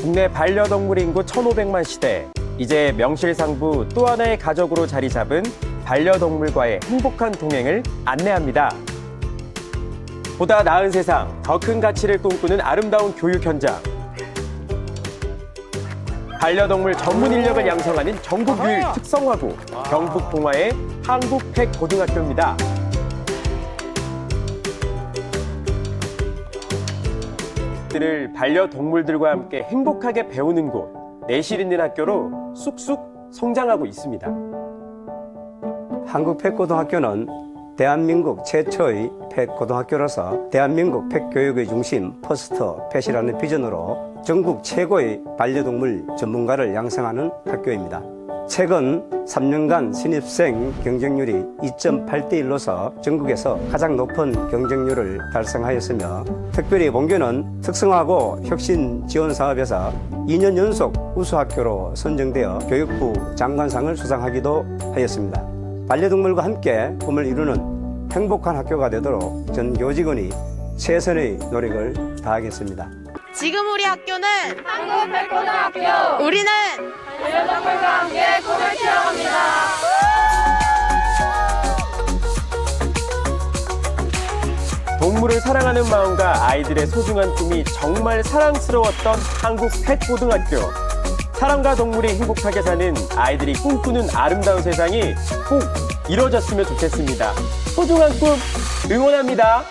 국내 반려동물 인구 1,500만 시대. 이제 명실상부 또 하나의 가족으로 자리 잡은 반려동물과의 행복한 동행을 안내합니다. 보다 나은 세상, 더 큰 가치를 꿈꾸는 아름다운 교육 현장. 반려동물 전문 인력을 양성하는 전국 유일 특성화고 경북 봉화의 한국팩 고등학교입니다. 들을 반려동물들과 함께 행복하게 배우는 곳, 내실 있는 학교로 쑥쑥 성장하고 있습니다. 한국 펫고등학교는 대한민국 최초의 펫고등학교로서 대한민국 펫교육의 중심 퍼스트 펫이라는 비전으로 전국 최고의 반려동물 전문가를 양성하는 학교입니다. 최근 3년간 신입생 경쟁률이 2.8대 1로서 전국에서 가장 높은 경쟁률을 달성하였으며 특별히 본교는 특성화고 혁신 지원 사업에서 2년 연속 우수학교로 선정되어 교육부 장관상을 수상하기도 하였습니다. 반려동물과 함께 꿈을 이루는 행복한 학교가 되도록 전 교직원이 최선의 노력을 다하겠습니다. 지금 우리 학교는 한국 백고등학교 우리는 반려동물과 함께 꿈을 키워갑니다. 동물을 사랑하는 마음과 아이들의 소중한 꿈이 정말 사랑스러웠던 한국 펫고등학교. 사람과 동물이 행복하게 사는 아이들이 꿈꾸는 아름다운 세상이 꼭 이루어졌으면 좋겠습니다. 소중한 꿈 응원합니다.